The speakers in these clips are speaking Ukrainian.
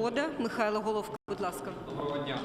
Свобода. Михайло Головко, будь ласка. Доброго дня,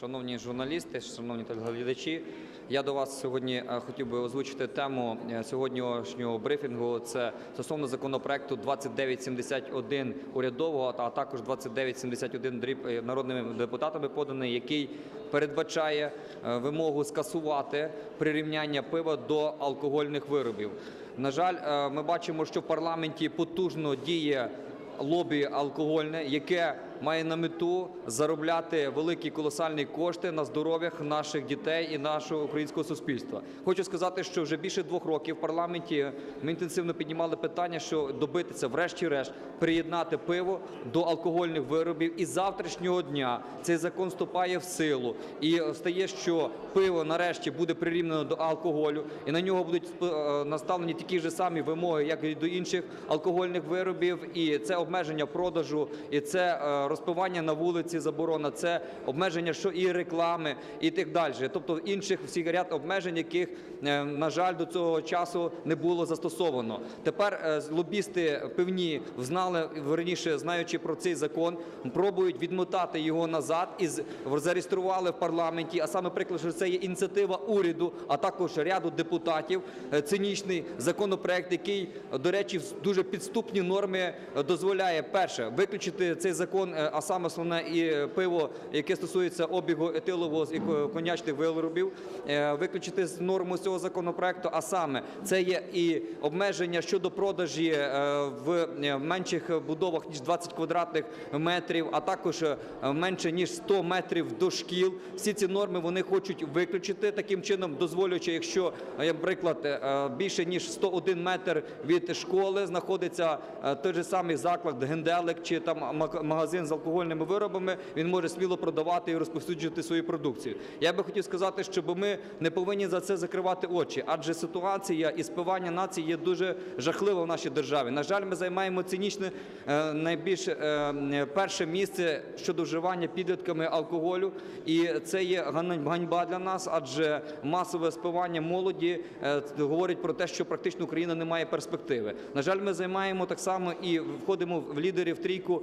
шановні журналісти, шановні телеглядачі. Я до вас сьогодні е, хотів би озвучити тему е, сьогоднішнього брифінгу. Це стосовно законопроекту 2971 урядового, а також 2971 дріб е, народними депутатами поданий, який передбачає вимогу скасувати прирівняння пива до алкогольних виробів. На жаль, ми бачимо, що в парламенті потужно діє лобі алкогольне, яке має на мету заробляти великі колосальні кошти на здоров'ях наших дітей і нашого українського суспільства. Хочу сказати, що вже більше двох років в парламенті ми інтенсивно піднімали питання, що добитися, врешті-решт, приєднати пиво до алкогольних виробів. І завтрашнього дня цей закон вступає в силу і стає, що пиво нарешті буде прирівнено до алкоголю, і на нього будуть е, наставлені такі ж самі вимоги, як і до інших алкогольних виробів. І це обмеження продажу, і це е, розпивання на вулиці, заборона, це обмеження, що і реклами, і так далі. Тобто інших всіх ряд обмежень, яких е, на жаль до цього часу не було застосовано. Тепер е, лобісти певні взнали верніше, знаючи про цей закон, пробують відмотати його назад і зареєстрували в парламенті. А саме приклад, що це є ініціатива уряду, а також ряду депутатів. е, Цинічний законопроект, який, до речі, дуже підступні норми дозволяє перше виключити цей закон, а саме основне і е, пиво, яке стосується обігу етилового і ко- коньячних виробів, е, виключити з норму цього законопроекту. А саме це є і обмеження щодо продажі е, в е, менших будовах ніж 20 квадратних метрів, а також е, менше ніж 100 метрів до шкіл. Всі ці норми вони хочуть виключити таким чином, дозволюючи, якщо, е, наприклад, е, більше ніж 101 метр від школи знаходиться е, той же самий заклад генделик чи там магазин з алкогольними виробами, він може сміло продавати і розповсюджувати свою продукцію. Я би хотів сказати, щоб ми не повинні за це закривати очі, адже ситуація і спивання нації є дуже жахлива в нашій державі. На жаль, ми займаємо цинічне е, найбільш е, перше місце щодо вживання підлітками алкоголю, і це є ганьба для нас, адже масове спивання молоді е, говорить про те, що практично Україна не має перспективи. На жаль, ми займаємо так само і входимо в лідери в трійку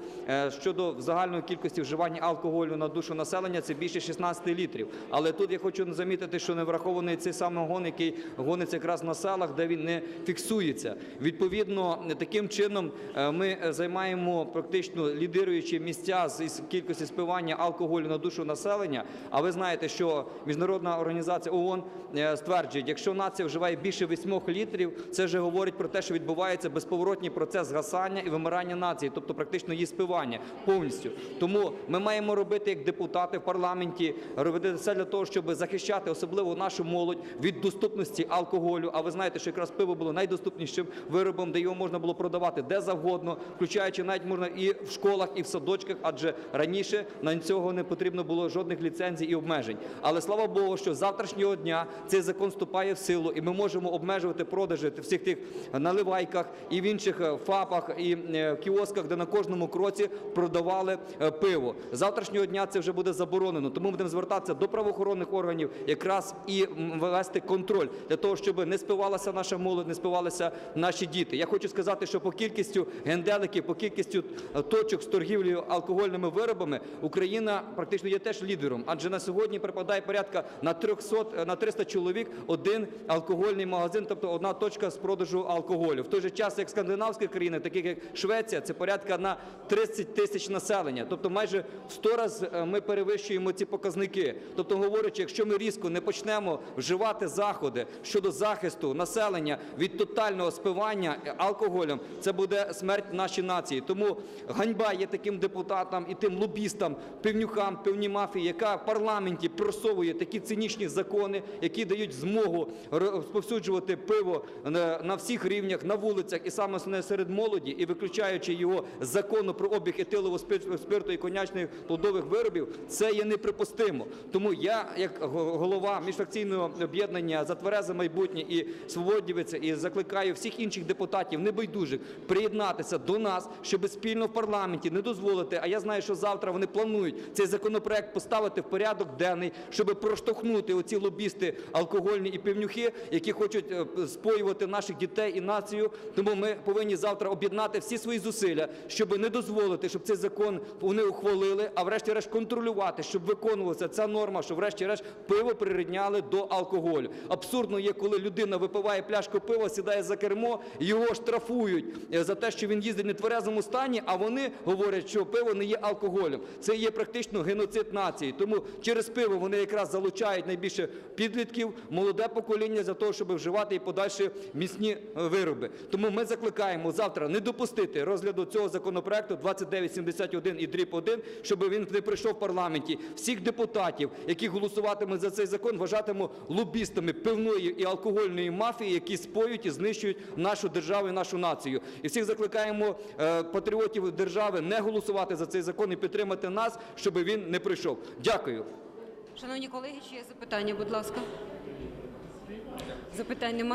щодо загальної кількості вживання алкоголю на душу населення. Це більше 16 літрів. Але тут я хочу замітити, що не врахований цей самий гон, який гониться якраз на селах, де він не фіксується. Відповідно, таким чином е, ми займаємо практично лідируючі місця з кількості спивання алкоголю на душу населення. А ви знаєте, що міжнародна організація ООН е, стверджує, якщо нація вживає більше 8 літрів, це вже говорить про те, що відбувається безповоротній процес згасання і вимирання нації, тобто практично її спивання повністю. Тому ми маємо робити як депутати в парламенті, робити все для того, щоб захищати особливо нашу молодь від доступності алкоголю. А ви знаєте, що якраз пиво було найдоступнішим виробом, де його можна було продавати де завгодно, включаючи навіть можна і в школах, і в садочках, адже раніше на цього не потрібно було жодних ліцензій і обмежень. Але слава Богу, що з завтрашнього дня цей закон вступає в силу, і ми можемо обмежувати продажі всіх тих наливайках і в інших е, ФАПах і е, кіосках, де на кожному кроці продавали е, пиво. З Завтрашнього дня це вже буде заборонено. Тому будемо звертатися до правоохоронних органів, якраз і м, ввести контроль для того, щоб не спивалася наша молодь, не спивалися наші діти. Я хочу сказати, що по кількістю генделиків, по кількістю е, точок з торгівлею алкогольними виробами Україна практично є теж лідером, адже на сьогодні припадає порядка на 300, е, на 300 чоловік один алкогольний магазин, тобто одна точка з продажу алкоголю. В той же час, як скандинавські країни, такі як Швеція, це порядка на 30 тисяч населення. Тобто майже в 100 разів ми перевищуємо ці показники. Тобто, говорячи, якщо ми різко не почнемо вживати заходи щодо захисту населення від тотального спивання алкоголем, це буде смерть нашій нації. Тому ганьба є таким депутатам і тим лобістам, пивнюкам, пивній мафії, яка в парламенті просовує такі цинічні закони, які дають змогу розповсюджувати пиво на всіх рівнях, на вулицях і саме серед молоді, і виключаючи його закону про обіг етилового спир- спирту і конячних плодових виробів, це є неприпустимо. Тому я, як голова міжфракційного об'єднання за тверезе майбутнє і свободівець, і закликаю всіх інших депутатів небайдужих приєднатися до нас, щоб спільно в парламенті не дозволити. А я знаю, що завтра вони планують цей законопроект поставити в порядок денний, щоб проштовхнути оці лобісти алкогольні і пивнюхи, які хочуть е, споювати наших дітей і націю. Тому ми повинні завтра об'єднати всі свої зусилля, щоб не дозволити, щоб цей закон закон вони ухвалили, а врешті-решт контролювати, щоб виконувалася ця норма, що врешті-решт пиво прирівняли до алкоголю. Абсурдно є, коли людина випиває пляшку пива, сідає за кермо, його штрафують е, за те, що він їздить в нетверезому стані, а вони говорять, що пиво не є алкоголем. Це є практично геноцид нації. Тому через пиво вони якраз залучають найбільше підлітків, молоде покоління для того, щоб вживати і подальші міцні е, вироби. Тому ми закликаємо завтра не допустити розгляду цього законопроекту 2971 і дріб 1, щоб він не прийшов в парламенті. Всіх депутатів, які голосуватимуть за цей закон, вважатиму лобістами пивної і алкогольної мафії, які споюють і знищують нашу державу і нашу націю. І всіх закликаємо е, патріотів держави не голосувати за цей закон і підтримати нас, щоб він не прийшов. Дякую. Шановні колеги, ще є запитання, будь ласка. Запитань немає.